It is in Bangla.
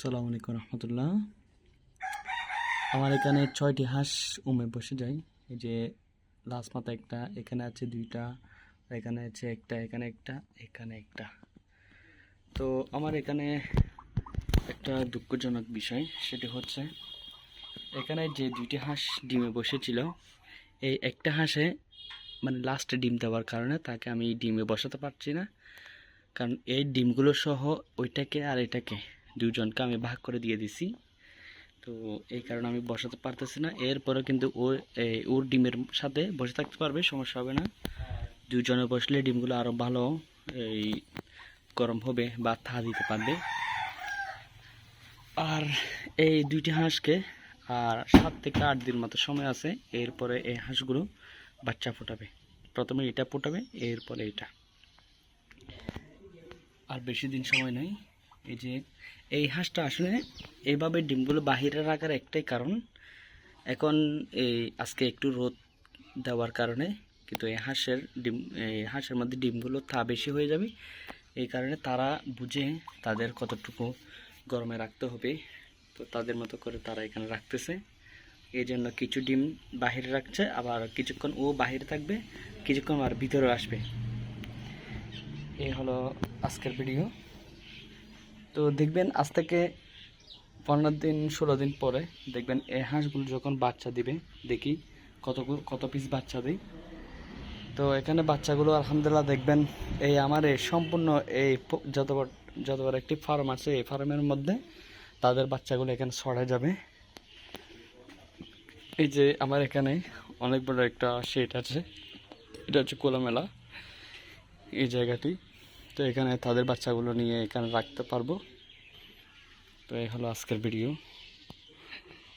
আসসালামু আলাইকুম রহমতুল্লাহ। আমার এখানে ছয়টি হাঁস উমে বসে যায়। এই যে লাস্ট মাথা একটা, এখানে আছে দুইটা, এখানে আছে একটা, এখানে একটা এখানে একটা। তো আমার এখানে একটা দুঃখজনক বিষয়, সেটি হচ্ছে এখানে যে দুইটি হাঁস ডিমে বসেছিল, এই একটা হাঁসে মানে লাস্টে ডিম দেওয়ার কারণে তাকে আমি ডিমে বসাতে পারছি না। কারণ এই ডিমগুলো সহ ওইটাকে আর এটাকে দুজনকে আমি ভাগ করে দিয়ে দিছি। তো এই কারণে আমি বসাতে পারতেছি না। এরপরে কিন্তু ও এই ওর ডিমের সাথে বসে থাকতে পারবে, সমস্যা হবে না। দুজনে বসলে ডিমগুলো আরও ভালো, এই, গরম হবে বা থা দিতে পারবে। আর এই দুইটি হাঁসকে আর সাত থেকে আট দিন মতো সময় আছে, এরপরে এই হাঁসগুলো বাচ্চা ফোটাবে। প্রথমে এটা ফোটাবে, এরপরে এটা। আর বেশি দিন সময় নেই। এই যে এই হাঁসটা আসলে এইভাবে ডিমগুলো বাহিরে রাখার একটাই কারণ। এখন এই আজকে একটু রোদ দেওয়ার কারণে কিন্তু এই হাঁসের ডিম, এই হাঁসের মধ্যে ডিমগুলো তা বেশি হয়ে যাবে। এই কারণে তারা বুঝে তাদের কতটুকু গরমে রাখতে হবে। তো তাদের মতো করে তারা এখানে রাখতেছে। এই জন্য কিছু ডিম বাহিরে রাখছে, আবার কিছুক্ষণ ও বাহিরে থাকবে, কিছুক্ষণ আর ভিতরে আসবে। এই হলো আজকের ভিডিও। তো দেখবেন আজ থেকে পনেরো দিন, ষোলো দিন পরে দেখবেন এই হাঁসগুলো যখন বাচ্চা দিবে, দেখি কত কত পিস বাচ্চা দেয় তো এখানে বাচ্চাগুলো আলহামদুলিল্লাহ দেখবেন এই আমার এই সম্পূর্ণ এই যতবার যত বড় যত বড় একটি ফার্ম আছে, এই ফার্মের মধ্যে তাদের বাচ্চাগুলো এখানে ছড়া যাবে। এই যে আমার এখানে অনেক বড় একটা শেড আছে। এটা হচ্ছে কোলামেলা। এই জায়গাটি তো এখানে তাদের বাচ্চাগুলো নিয়ে এখানে রাখতে পারব। তো এই হলো আজকের ভিডিও